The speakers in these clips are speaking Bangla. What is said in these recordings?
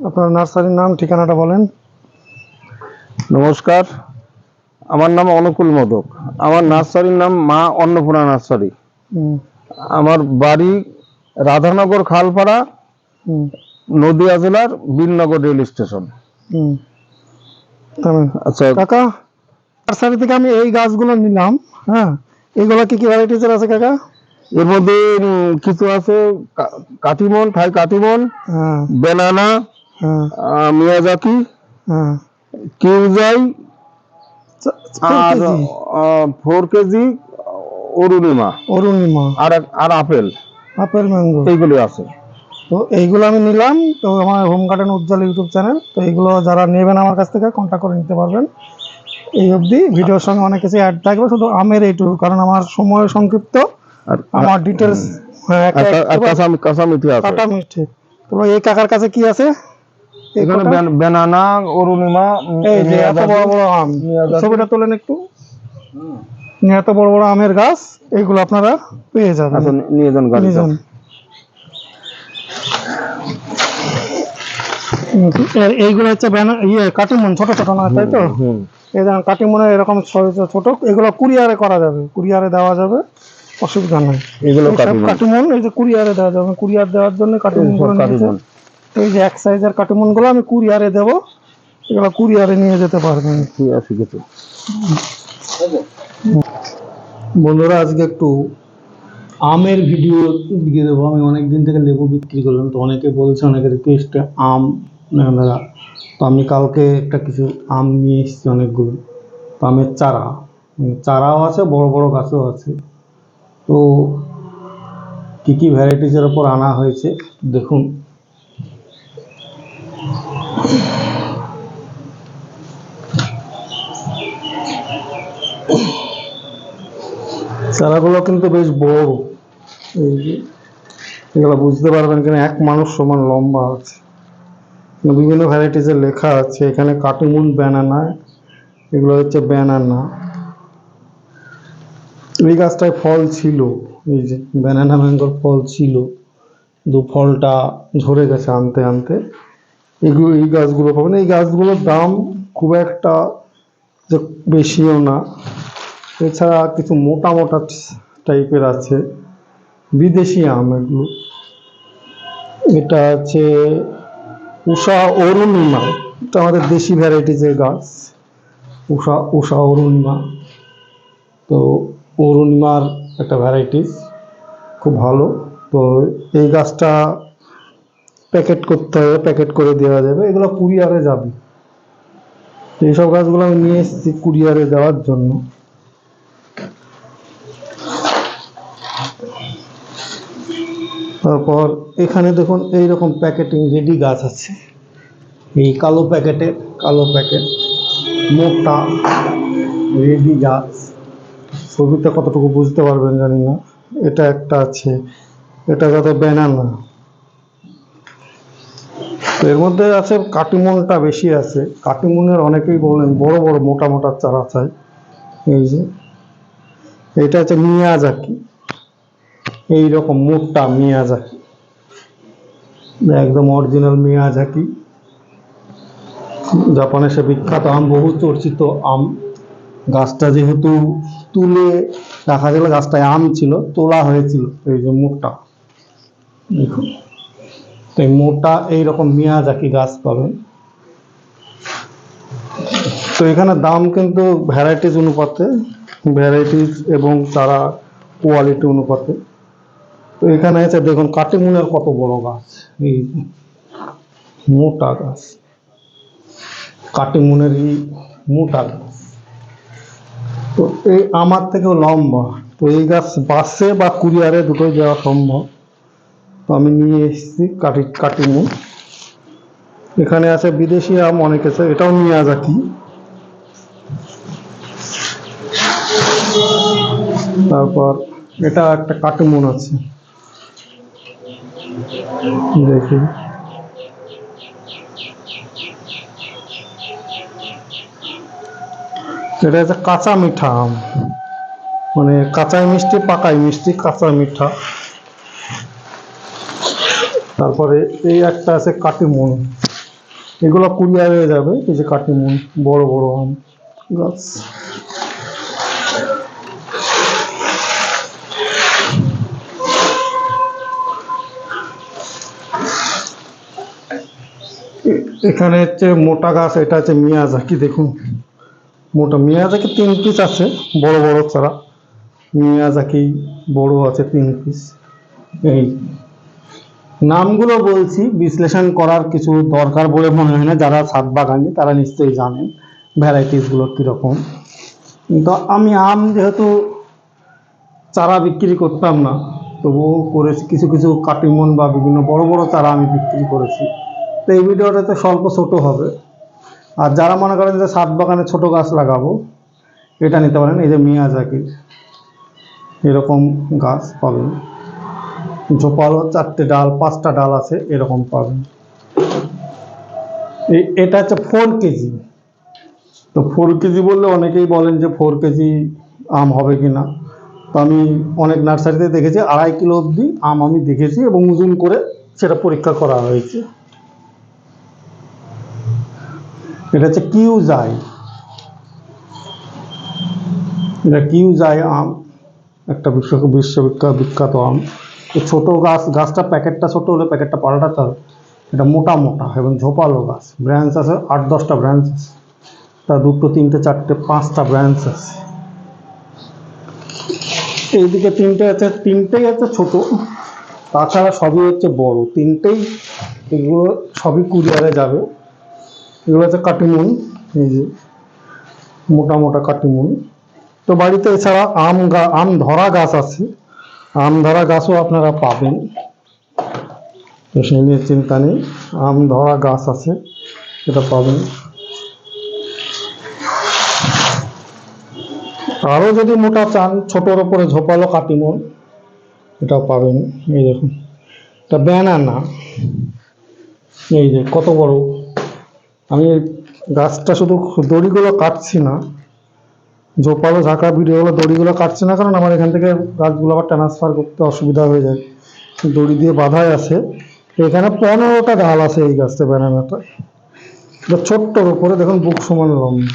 আপনার নার্সারির নাম ঠিকানাটা বলেন। নমস্কার আমার নাম অনুকূল মোদক। আমার নার্সারির নাম মা অন্নপূর্ণা নার্সারি। আমার বাড়ি রাধানগর খালপাড়া নদিয়া জেলার বীরনগর রেল স্টেশন। আচ্ছা। কাকা নার্সারি থেকে আমি এই গাছগুলো নিলাম হ্যাঁ? এইগুলো কি কি ভ্যারাইটিসের আছে কাকা? এর মধ্যে কিছু আছে কাটিমন থাই কাটিমন হ্যাঁ। বেনানা মিয়াজাকি হ্যাঁ। কিউজাই আর ফোর কেজি অরুণিমা। অরুণিমা। আর আর আপেল। Apple mango. এইগুলি আছে। তো এইগুলো আমি নিলাম। তো আমার home garden Ujjwal YouTube channel. তো এইগুলো যারা নেবেন আমার কাছ থেকে কন্ট্যাক্ট করে নিতে পারবেন। এই অবধি। ভিডিওর সঙ্গে অনেক কিছু অ্যাড থাকবে। শুধু আমের এইটুকু কারণ আমার সময় সংক্ষিপ্ত। আমার ডিটেলস হ্যাঁ কাঁচা কাঁচা মিঠি আছে। কাটা মিষ্টি তো এই কাকার কাছে কি আছে? এখানে বেনানা অরুণিমা উম, এই যে এত বড় বড় আম। ছবিটা তোলেন একটু। এত বড় বড় আমের গাছ এইগুলো আপনারা পেয়ে যাবেন। আচ্ছা নিয়ে যান গাড়ি যান। এইগুলো হচ্ছে ইয়ে কাটিমন ছোট ছোট না তাই তো? এই যেমন কাটিমনে এরকম ছোট ছোট এগুলো কুরিয়ারে করা যাবে। কুরিয়ারে দেওয়া যাবে অসুবিধা নাই। এগুলো কাটিমন। এই যে কুরিয়ারে দেওয়া যাবে। কুরিয়ার দেওয়ার জন্য কাটিমন নিয়েছে কাটিমন। এই যে এক সাইজের কাটিমনগুলো আমি কুরিয়ারে দেবো। এগুলো কুরিয়ারে নিয়ে যেতে পারবেন। আছে কিছু বন্ধুরা, আজকে একটু আমের ভিডিও দিয়ে দেবো। আমি অনেক দিন থেকে লেবু বিক্রি করলাম তো অনেকে বলছে, অনেকে রিকোয়েস্টে আম দাদা তো আমি কালকে একটা কিছু আম নিয়ে এসেছি অনেকগুলো। তো আমের চারা চারাও আছে, বড় বড় গাছও আছে। তো কী কী ভ্যারাইটিসের ওপর আনা হয়েছে, দেখুন। চারাগুলো কিন্তু বেশ বড়। এই যে, এগুলো বুঝতে পারবেন কিনা, এক মানুষ সমান লম্বা আছে। বিভিন্ন ভ্যারাইটিসের লেখা আছে, এখানে কাটিমুন ব্যানানা এগুলো হচ্ছে ব্যানানা এই গাছটায় ফল ছিল, এই যে ব্যানানা ম্যাঙ্গোর ফল ছিল। দু ফলটা ঝরে গেছে আনতে আনতে। এগুলো, এই গাছগুলো পাবেন। এই গাছগুলোর দাম খুব একটা যে বেশিও না। এছাড়া কিছু মোটা মোটা টাইপের আছে। বিদেশি আম এগুলো। এটা আছে উষা অরুণিমা। এটা আমাদের দেশি ভ্যারাইটিজের গাছ। উষা উষা অরুণিমা। তো অরুণিমার একটা ভ্যারাইটিস খুব ভালো। তো এই গাছটা প্যাকেট করতে হবে প্যাকেট করে দেওয়া যাবে। এগুলো কুরিয়ারে যাবে। এইসব গাছগুলো আমি নিয়ে এসেছি কুরিয়ারে দেওয়ার জন্য। তারপর এখানে দেখুন এই রকম প্যাকেটিং রেডি গাছ আছে। এই কালো প্যাকেটের কালো প্যাকেট, মোটা, রেডি গাছ। ছবিতে কতটুকু বুঝতে পারবেন জানি না। এটা একটা আছে, এটা যাতে ব্যানানা এর মধ্যে আছে কাটিমনটা বেশি আছে। কাটিমনের অনেকেই বলেন বড় বড় মোটা মোটা চারা চাই এই যে, এটা হচ্ছে মিয়াজাকি। এইরকম মোটা মিয়াজাকি। একদম অরিজিনাল মিয়াজাকি। জাপানে সে বিখ্যাত আম, বহু চর্চিত আম। গাছটা যেহেতু তুলে দেখা গেল, গাছটায় আম ছিল, তোলা হয়েছিল এই যে দেখুন। তো এই মোটা এইরকম মিয়াজাকি গাছ পাবেন। তো এখানে দাম কিন্তু ভ্যারাইটিস অনুপাতে ভ্যারাইটিস এবং তারা কোয়ালিটি অনুপাতে। তো এখানে আছে দেখুন কাটিমুনের কত বড় গাছ। এই মোটা গাছ। কাটিমুনের এই মোটা গাছ। তো এই আমার থেকেও লম্বা। তো এই গাছ বাসে বা কুরিয়ারে দুটোই যাওয়া সম্ভব। তো আমি নিয়ে এসেছি কাটি, কাটিমুন। এখানে আছে বিদেশি আম অনেক আছে, এটাও নিয়ে মিয়াজাকি তারপর এটা একটা কাটিমুন আছে। দেখি? এটা হচ্ছে কাঁচা মিঠা আম। মানে কাঁচাই মিষ্টি, পাকাই মিষ্টি, কাঁচা মিঠা। তারপরে এই একটা আছে কাটিমুন। এগুলো কুড়িয়া হয়ে যাবে, এই যে কাটিমুন, বড় বড় আম গাছ। এখানে হচ্ছে মোটা গাছ, এটা হচ্ছে মিয়াজাকি, দেখুন। মোটা, মিয়াজাকি তিন পিস আছে, বড় বড় চারা মিয়াজাকি বড় আছে তিন পিস এই নামগুলো বলছি, বিশ্লেষণ করার কিছু দরকার বলে মনে হয় না, যারা ছাদ বাগানি তারা নিশ্চয়ই জানেন ভ্যারাইটিসগুলো কীরকম। কিন্তু আমি আম যেহেতু চারা বিক্রি করতাম না, তবুও করেছি, কিছু কিছু কাটিমন বা বিভিন্ন বড় বড় চারা আমি বিক্রি করেছি। তো এই ভিডিওটাতে স্বল্প ছোট হবে। আর যারা মনে করেন যে সাত বাগানে ছোট গাছ লাগাবো, এটা নিতে পারেন। এই যে মিয়াজাকি এরকম গাছ পাবেন। ঝোপালো চারটে ডাল, পাঁচটা ডাল আছে, এরকম পাবেন। এটা হচ্ছে ফোর কেজি। তো ফোর কেজি বললে অনেকেই বলেন যে ফোর কেজি আম হবে কি না তো আমি অনেক নার্সারিতে দেখেছি, আড়াই কিলো অবধি আম আমি দেখেছি এবং ওজন করে সেটা পরীক্ষা করা হয়েছে। এটা হচ্ছে কিউ যায় এটা কিউ যায় আম, একটা বিশ্ব বিশ্ববিখ্যাত, বিখ্যাত আম। ছোটো গাছ, গাছটা প্যাকেটটা, ছোটো হলে প্যাকেটটা পাল্টাতে হবে। এটা মোটা মোটা এবং ঝোপালো গাছ। ব্রাঞ্চ আছে, আট, দশটা ব্রাঞ্চ আছে। তা দুটো, তিনটে, চারটে, পাঁচটা ব্রাঞ্চ আছে। এইদিকে তিনটে আছে, তিনটেই আছে ছোট। তাছাড়া সবই হচ্ছে বড়। তিনটেই এগুলো সবই কুরিয়ারে যাবে। এগুলো হচ্ছে কাটিমুন এই যে মোটা মোটা কাটিমুন তো বাড়িতে এছাড়া আম গা, আম ধরা গাছ আছে। আম ধরা গাছও আপনারা পাবেন। তো সেই নিয়ে চিন্তা নেই, আম ধরা গাছ আছে এটা পাবেন। আরও যদি মোটা চান, ছোটোর ওপরে ঝোপালো কাটিমন এটাও পাবেন। এই দেখুন, এটা ব্যানানা এই যে কত বড় আমি গাছটা শুধু দড়িগুলো কাটছি না ঝোপালো ঝাঁকা ভিডিওগুলো দড়িগুলো কাটছে না কারণ আমার এখান থেকে গাছগুলো আবার ট্রান্সফার করতে অসুবিধা হয়ে যায়। দড়ি দিয়ে বাঁধাই আছে। এখানে পনেরোটা ডাল আছে এই গাছটা ব্যানানাটা এটা ছোট্টর উপরে, দেখুন বুক সমান লম্বা।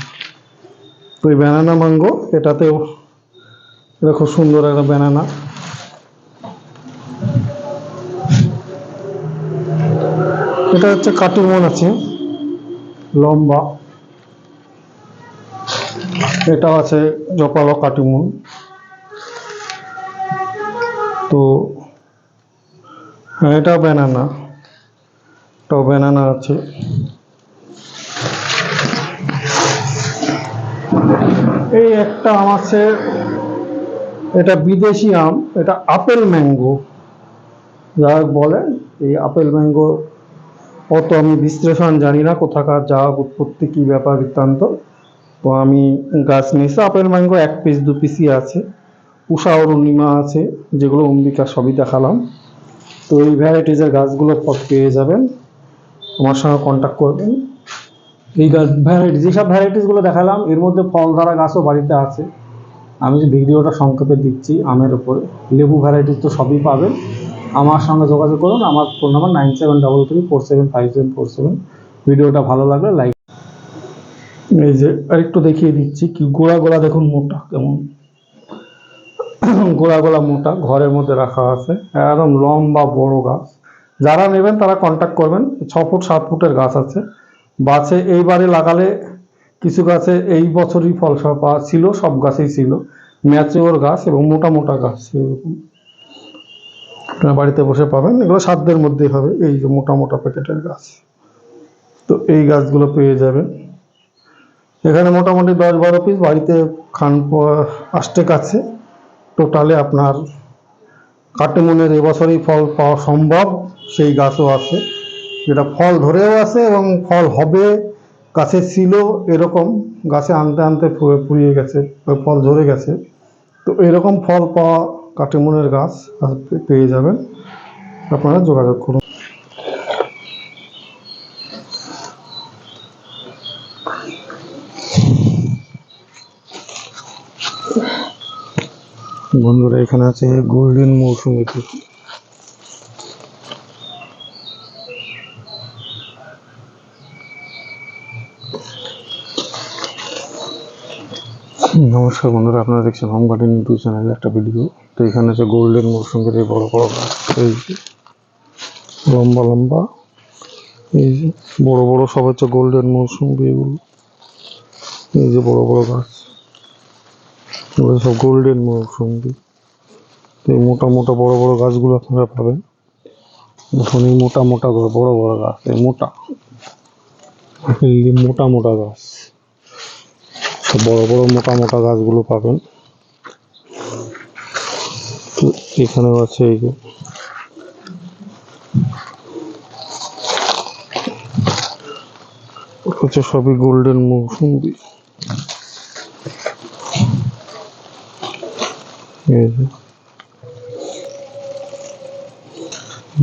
তো এই ব্যানানা ম্যাঙ্গো এটাতেও এটা খুব সুন্দর একটা ব্যানানা এটা হচ্ছে কাটিমন আছে। লম্বা। এটা আছে জপালো কাটিমুন তো এটাও ব্যানানা এটাও ব্যানানা আছে। এই একটা আম আছে, এটা বিদেশি আম, এটা আপেল ম্যাঙ্গো। যা বলে এই আপেল ম্যাঙ্গো অত আমি বিশ্লেষণ জানি না কোথাকার যা উৎপত্তি, কী ব্যাপার বৃত্তান্ত। তো আমি গাছ নিয়েছি, আপেল ম্যাঙ্গো এক পিস দু পিসই আছে। উষা অরুণিমা আছে, যেগুলো অম্বিকা সবই দেখালাম। তো এই ভ্যারাইটিজের গাছগুলো পেয়ে যাবেন। আমার সঙ্গে কন্ট্যাক্ট করবেন। এই গাছ ভ্যারাইটি যেসব ভ্যারাইটিসগুলো দেখালাম, এর মধ্যে ফল ধরা গাছও বাড়িতে আছে। আমি যে ভিডিওটা সংক্ষেপে দিচ্ছি, আমের ওপরে লেবু ভ্যারাইটিস তো সবই পাবেন। আমার সঙ্গে যোগাযোগ করুন, আমার phone number nine seven double three four seven five seven four seven ভিডিওটা ভালো লাগলে লাইক এই যে আরেকটু দেখিয়ে দিচ্ছি কি, গোড়া গোড়া দেখুন মোটা কেমন। গোড়া গোলা মোটা, ঘরের মধ্যে রাখা আছে, একদম লম্বা বড় গাছ। যারা নেবেন তারা কন্ট্যাক্ট করবেন, ছ ফুট, সাত ফুটের গাছ আছে। বাছে এইবারে লাগালে কিছু গাছে এই বছরই ফল পাওয়া ছিল, সব গাছেই ছিল। ম্যাচিওর গাছ এবং মোটা মোটা গাছ, এরকম। আপনার বাড়িতে বসে পাবেন। এগুলো সাধ্যের মধ্যেই হবে, এই যে মোটা মোটা প্যাকেটের গাছ। তো এই গাছগুলো পেয়ে যাবেন। এখানে মোটামুটি দশ বারো পিস বাড়িতে খান আষ্টেক আছে টোটালে আপনার কাটিমনের এবছরই ফল পাওয়া সম্ভব, সেই গাছও আছে। যেটা ফল ধরেও আছে এবং ফল হবে, গাছে ছিল এরকম, গাছে আনতে আনতে ফুরিয়ে গেছে ফল ধরে গেছে। তো এরকম ফল পাওয়া কাটিমনের গাছ পেয়ে যাবেন। আপনারা যোগাযোগ করুন। বন্ধুরা এখানে আছে গোল্ডেন মৌসুমি নমস্কার বন্ধুরা, আপনারা দেখছেন হোম গার্ডেন ইউটিউব চ্যানেলে একটা ভিডিও তো এখানে আছে গোল্ডেন মৌসুমের এই বড় বড় গাছ। এই যে, লম্বা লম্বা, এই যে, বড় বড় সব হচ্ছে গোল্ডেন মৌসুমি এগুলো। এই যে বড় বড় গাছ। সব গোল্ডেন মৌসুমি এই মোটা মোটা বড় বড় গাছগুলো আপনারা পাবেন। এখন এই মোটা মোটা বড় বড় গাছ, এই মোটা। মোটা মোটা গাছ। সব বড় বড় মোটা মোটা গাছগুলো পাবেন। তো এখানেও আছে এই যে। হচ্ছে সবই গোল্ডেন মৌসুমি।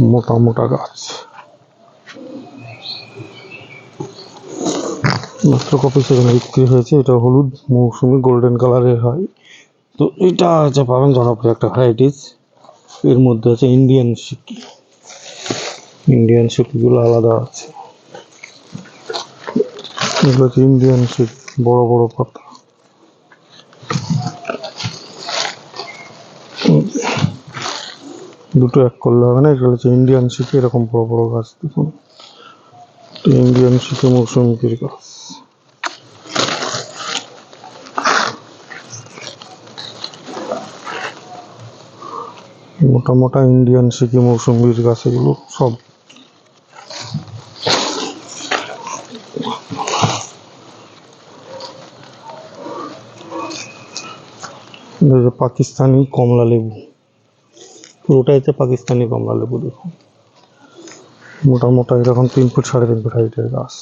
মোটা মোটা গাছ। মাত্র কপি সেখানে বিক্রি হয়েছে? এটা হলুদ, মৌসুমি গোল্ডেন কালারের হয়। তো এটা হচ্ছে পাবেন জনপ্রিয় একটা ভ্যারাইটিস এর মধ্যে আছে ইন্ডিয়ান সিকি ইন্ডিয়ান সিকিগুলো আলাদা আছে। এগুলো হচ্ছে ইন্ডিয়ান সিক বড় বড় পাতা। দুটো এক করলে হবে না এগুলো হচ্ছে ইন্ডিয়ান সিকি এরকম বড় বড় গাছ দেখুন। ইন্ডিয়ান সিকি মৌসুমির গাছ মোটা মোটা ইন্ডিয়ান সিকি মৌসুমির গাছ এগুলো সব পাকিস্তানি কমলা লেবু পুরোটাই হচ্ছে পাকিস্তানি কমলা লেবু দেখুন মোটা মোটা এরকম তিন ফুট সাড়ে তিন ফুট হাইটের গাছ।